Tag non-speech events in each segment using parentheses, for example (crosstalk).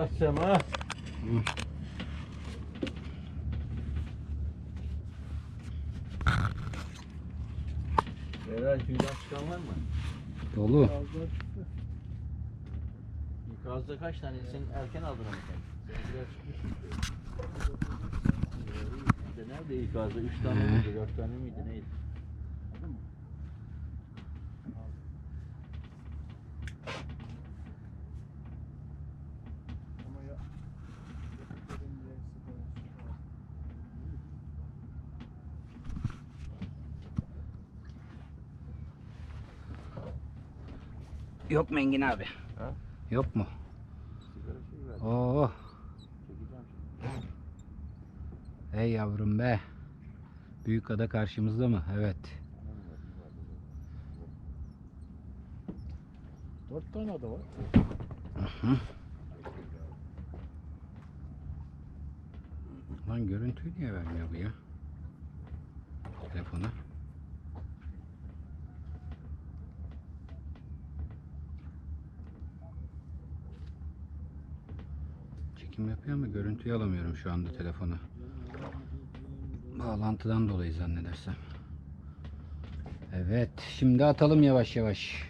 Açacağım ha. Beyler tüyden çıkan var mı? Dolu. İkazda kaç tane? Sen erken aldın ama sen. Seninkiler çıkmış. İşte nerede ikazda? Üç tane miydi? Dört tane miydi? Neydi? Yok mu Engin abi? Ha? Yok mu? Oo. Ey yavrum be. Büyük ada karşımızda mı? Evet. Dört tane ada var. Lan görüntüyü niye vermiyor bu ya? Telefona. Çekim yapıyor ama görüntüyü alamıyorum şu anda telefona. Bağlantıdan dolayı zannedersem. Evet, şimdi atalım yavaş yavaş.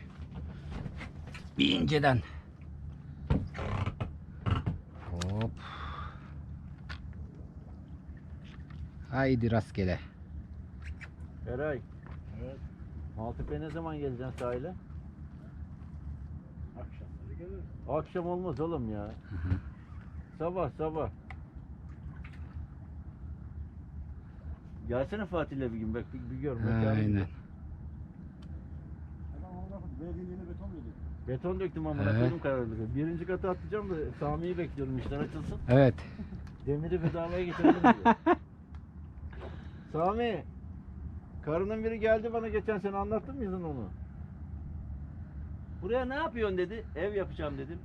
Bir inceden. Hop. Haydi rastgele. Eray, Evet. Maltepe ne zaman geleceksin sahile? Akşamları gelir. Akşam olmaz oğlum ya. Sabah sabah. Gelsene Fatih'le bir gün bak bir, bir gör. mekanı bir Aynen. gör. Adam amına koyayım. Verdiğin yeni beton yedi. Beton döktüm amına He. koydum. Birinci katı atlayacağım da Sami'yi bekliyorum işler açılsın. Evet. Demiri bedavaya getirelim diyor. (laughs) Sami. Karının biri geldi bana geçen sene anlattın mıydın onu? Buraya ne yapıyorsun dedi. Ev yapacağım dedim.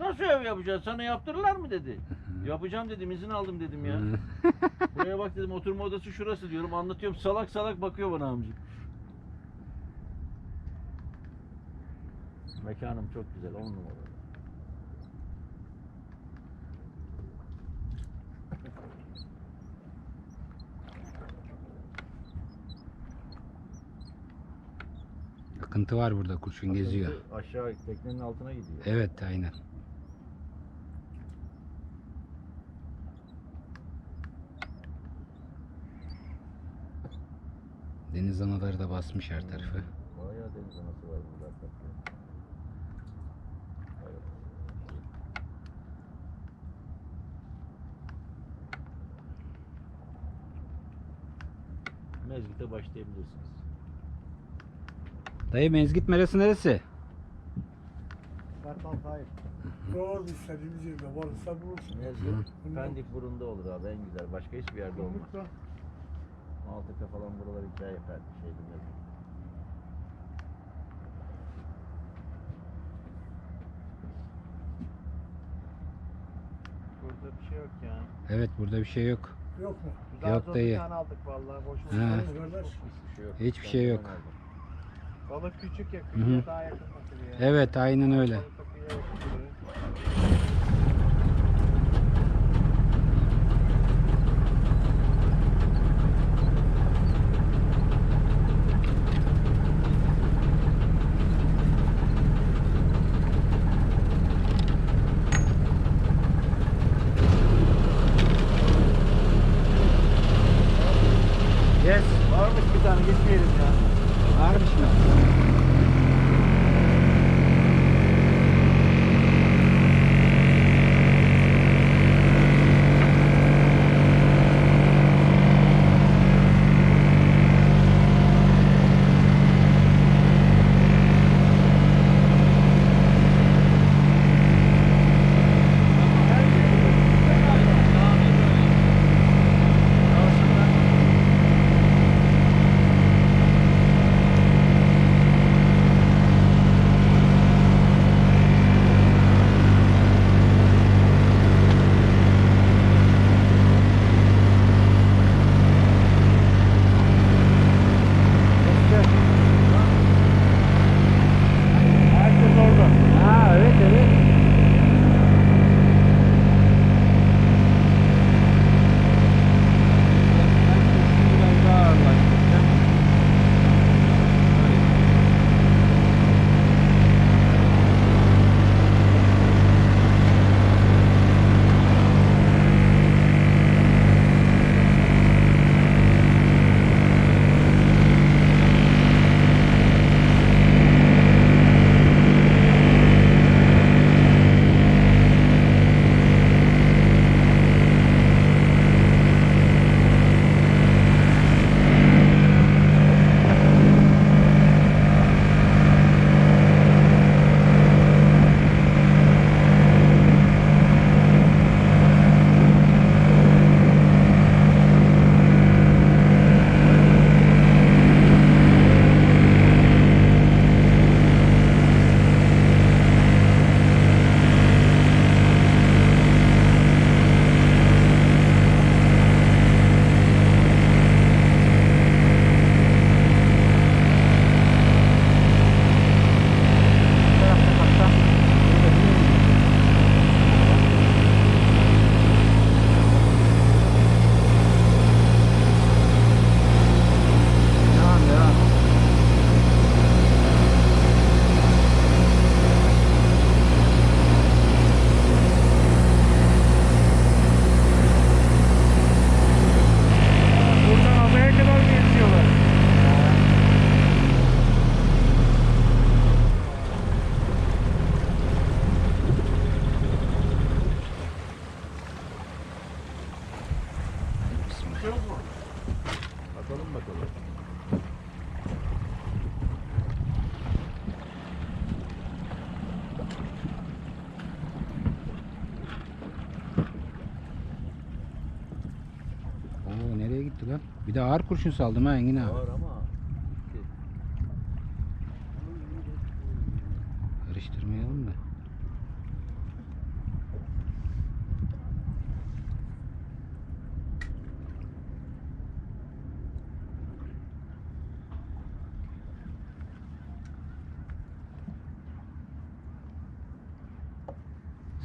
Nasıl ev yapacaksın? Sana yaptırırlar mı dedi. (laughs) Yapacağım dedim izin aldım dedim ya. (laughs) Buraya bak dedim oturma odası şurası diyorum anlatıyorum salak salak bakıyor bana amcık. Mekanım çok güzel on numara. Akıntı var burada kurşun geziyor. Aşağı teknenin altına gidiyor. Evet aynen. Deniz anaları da basmış her tarafı. Bayağı deniz anası var burada. Mezgite başlayabilirsiniz. Dayı mezgit merası neresi? Kartal sahip. Doğru istediğimiz yerde varsa bulursun. Mezgit Pendik burunda olur abi en güzel. Başka hiçbir yerde olmaz. Maltepe falan buralar hikaye yapar. Şeyde Mezgit. Burada bir şey yok ya. Evet burada bir şey yok. yok mu? Biz Yok önce dayı. Bir tane aldık vallahi boş He. Kardeş. Hiçbir şey yok. Hiçbir şey yok. Balık küçük ya. Hı hı. Kıyıya daha yakın takılıyor. Evet aynen öyle. Balık da kıyıya yakın duruyor. Yes. Varmış bir tane gitmeyelim ya. Varmış mı? Bir de ağır kurşun saldım ha Engin abi. Var ama. Karıştırmayalım da.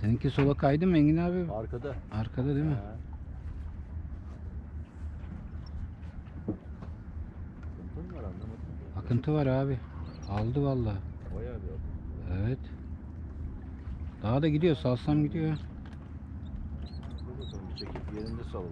Seninki sola kaydı mı Engin abi? Arkada. Arkada değil mi? Ha. Sıkıntı mı var Akıntı var abi. Aldı vallahi. Bayağı bir akıntı. Evet. Daha da gidiyor. Salsam gidiyor. Dur bakalım bir çekip yerinde salalım.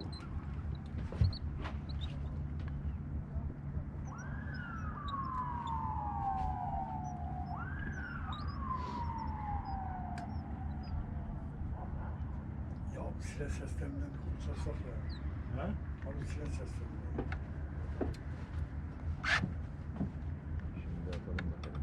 Ya bu silah seslerinden de kurtulsak ya. Ha? Abi silah seslerinden. Şimdi atalım bakalım.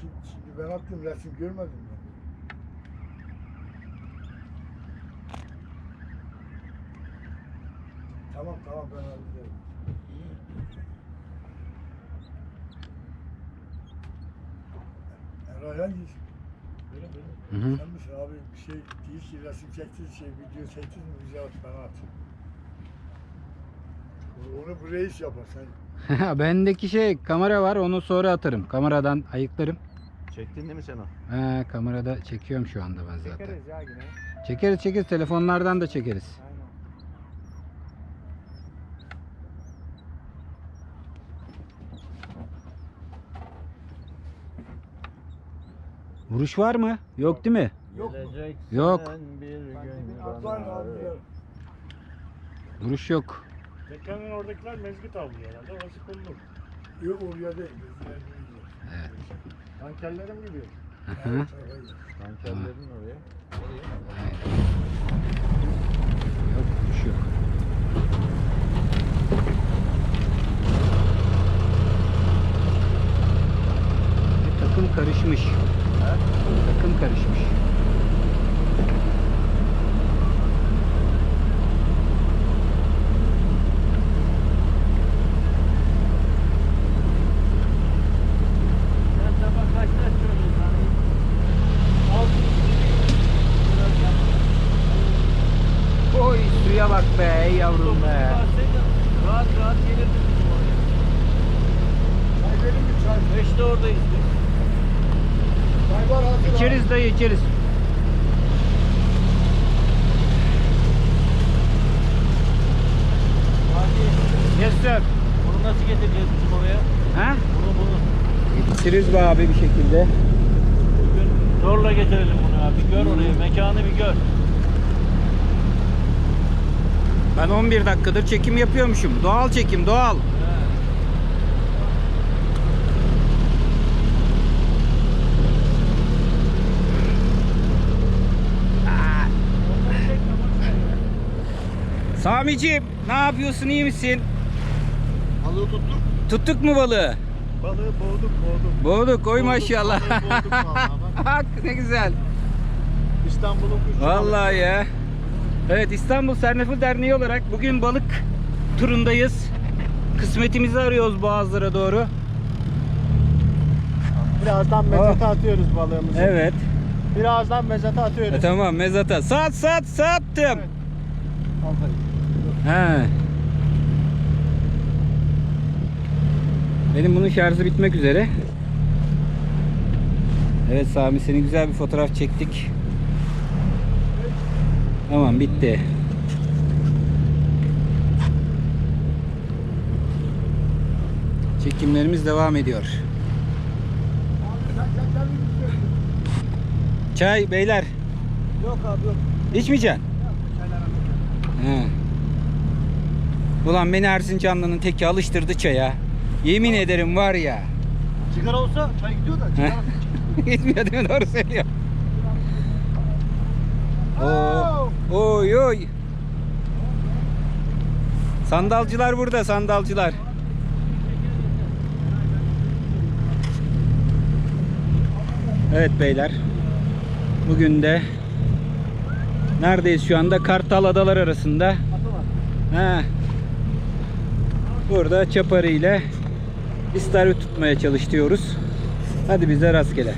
Şimdi, şimdi ben attım resim görmedim ben. Tamam tamam ben hallederim. Eray hangisi? Benim benim. Hı hı. Sen misin abi bir şey değil ki resim çektin şey video çektin mi bize at bana at. Onu bu reis yapar sen. (laughs) Bendeki şey kamera var onu sonra atarım. Kameradan ayıklarım. Çektin değil mi sen o? He kamerada çekiyorum şu anda ben zaten. Çekeriz ya yine. Çekeriz çekeriz telefonlardan da çekeriz. Aynen. Vuruş var mı? Yok değil mi? Yok Yok. bir gün. Vuruş yok. Mekanın oradakiler mezgit avlıyor herhalde. Orası konulur. Yok oraya değil. bizler mi gidiyor? Hı hı. Evet, oraya. Tankerlerin oraya. Nereye? Aynen. Yok yok. Bir takım karışmış. Takım karışmış. Suya bak be ey yavrum be. Rahat rahat gelirdik bizim oraya. Çay verin mi çay? Beşte oradayız biz. Çay var hazır. İçeriz dayı içeriz. Hadi. Yes sir. Bunu nasıl getireceğiz bizim oraya? Ha? Bunu bunu. Getiririz be abi bir şekilde. Zorla getirelim bunu abi. Gör orayı. Mekanı bir gör. Ben 11 dakikadır çekim yapıyormuşum. Doğal çekim doğal. Samicim ne yapıyorsun iyi misin? Balığı tuttuk. Tuttuk mu balığı? Balığı boğduk boğduk. Boğduk oy Boğduk, maşallah. boğduk (laughs) Bak ne güzel. İstanbul'un kuşu. Vallahi ya. Evet İstanbul Sernefil Derneği olarak bugün balık turundayız. Kısmetimizi arıyoruz boğazlara doğru. Birazdan mezata atıyoruz balığımızı. Evet. Birazdan mezata atıyoruz. E, tamam mezata. Sat sat sattım. Aferin. He. Benim bunun şarjı bitmek üzere. Evet Sami seni güzel bir fotoğraf çektik. Tamam bitti. Çekimlerimiz devam ediyor. Çay beyler. Yok abi yok. İçmeyeceksin. He. Ulan beni Erzincanlı'nın teki alıştırdı çaya. Yemin ederim var ya. Sigara olsa çay gidiyor da. Heh. (laughs) Gitmiyor değil mi? Doğru söylüyor. Oo. Oy oy. Sandalcılar burada sandalcılar. Evet beyler. Bugün de neredeyiz şu anda? Kartal Adalar arasında. He. Burada çaparı ile istavrit tutmaya çalışıyoruz. Hadi bize rastgele.